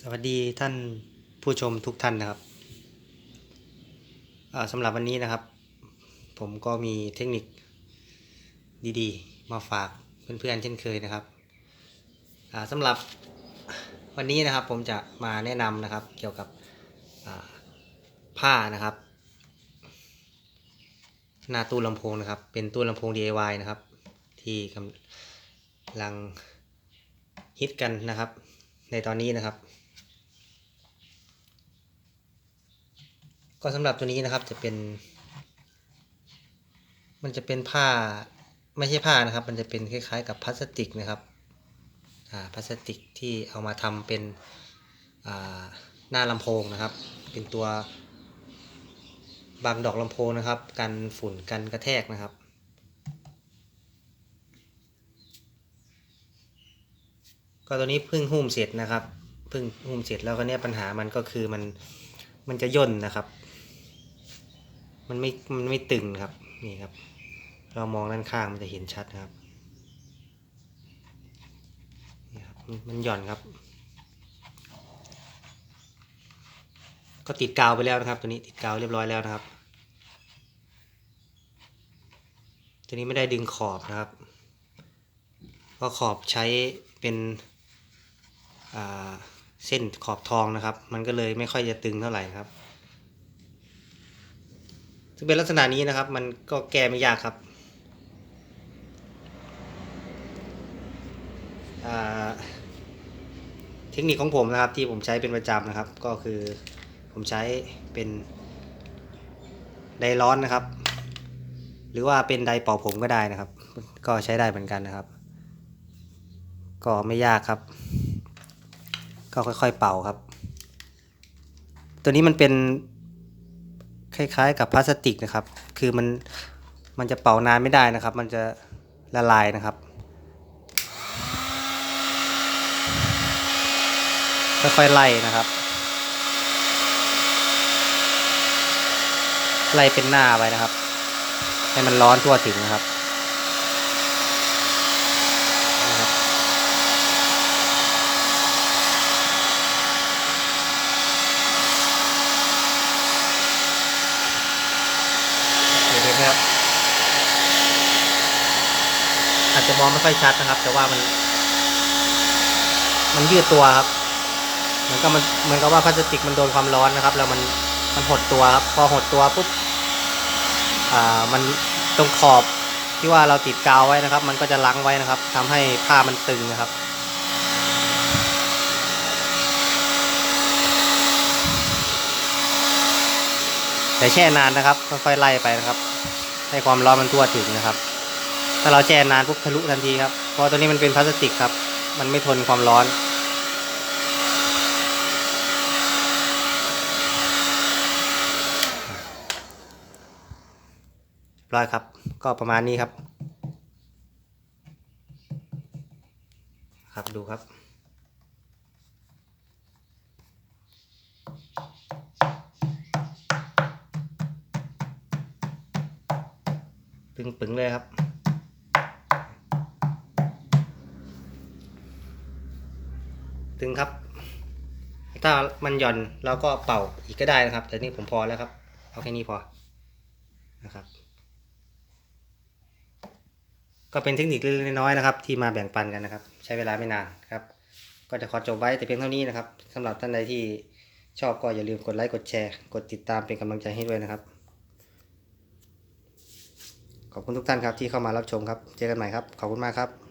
สวัสดีท่านผู้ชมทุกท่านนะครับสำหรับวันนี้นะครับ ผมก็มีเทคนิคดีๆ มาฝากเพื่อนๆเช่นเคยนะครับสำหรับวันนี้นะครับผมจะมาแนะนำนะครับเกี่ยวกับผ้านะครับ หน้าตู้ลำโพงนะครับ เป็นตู้ลำโพง DIY นะครับ ที่กำลังฮิตกันนะครับ ในตอนนี้นะครับ ก็สำหรับตัวนี้นะครับจะเป็น มันจะเป็นผ้าไม่ใช่ผ้านะครับ มันจะเป็นคล้ายๆ กับพลาสติกนะครับพลาสติกที่เอามาทำเป็นหน้าลำโพงนะครับ เป็นตัวบางดอกลำโพงนะครับ กันฝุ่นกันกระแทกนะครับก็ตัวนี้เพิ่งหุ้มเสร็จนะครับเพิ่งหุ้มเสร็จแล้วก็เนี้ยปัญหามันก็คือมันมันจะย่นนะครับ มันไม่มันไม่ตึงครับนี่ครับ เรามองด้านข้างมันจะเห็นชัดครับนี่ครับมันหย่อนครับ ก็ติดกาวไปแล้วนะครับ ตัวนี้ติดกาวเรียบร้อยแล้วนะครับ ตัวนี้ไม่ได้ดึงขอบนะครับ ก็ขอบใช้เป็นเส้นขอบทองนะครับ มันก็เลยไม่ค่อยจะตึงเท่าไหร่ครับ ซึ่งเป็นลักษณะนี้นะครับ มันก็แก้ไม่ยากครับเทคนิคของผมนะครับที่ผมใช้เป็นประจำนะครับ ก็คือผมใช้เป็นไดร้อนนะครับ หรือว่าเป็นไดเป่าผมก็ได้นะครับ ก็ใช้ได้เหมือนกันนะครับ ก็ไม่ยากครับ ก็ค่อยๆเป่าครับ ตัวนี้มันเป็น คล้ายๆ กับพลาสติกนะครับ คือมันมันจะเป่านานไม่ได้นะครับ มันจะละลายนะครับ ค่อยๆไล่นะครับ ไล่เป็นหน้าไปนะครับ ให้มันร้อนทั่วถึงนะครับนะครับ เห็นไหมครับ อาจจะมองไม่ค่อยชัดนะครับ แต่ว่ามัน มันยืดตัวครับเหมือนกับมันเหมือนกับว่าพลาสติกมันโดนความร้อนนะครับ แล้วมันมันหดตัวครับพอหดตัวปุ๊บอ่ามันตรงขอบที่ว่าเราติดกาวไว้นะครับ มันก็จะล้างไว้นะครับทำให้ผ้ามันตึงนะครับแต่แช่นานนะครับค่อยๆไล่ไปนะครับ ให้ความร้อนมันทั่วถึงนะครับ ถ้าเราแช่นานปุ๊บทะลุทันทีครับ เพราะตัวนี้มันเป็นพลาสติกครับ มันไม่ทนความร้อน ร้อยครับ ก็ประมาณนี้ครับ ครับดูครับปึงๆเลยครับ ตึงครับ ถ้ามันหย่อนเราก็เป่าอีกก็ได้นะครับ แต่นี่ผมพอแล้วครับ เอาแค่นี้พอนะครับ ก็เป็นเทคนิคเล็กๆน้อยๆนะครับ ที่มาแบ่งปันกันนะครับ ใช้เวลาไม่นานครับ ก็จะขอจบไว้แต่เพียงเท่านี้นะครับสำหรับท่านใดที่ชอบก็อย่าลืมกดไลค์กดแชร์ กดติดตามเป็นกำลังใจให้ด้วยนะครับ ขอบคุณทุกท่านครับที่เข้ามารับชมครับ เจอกันใหม่ครับ ขอบคุณมากครับ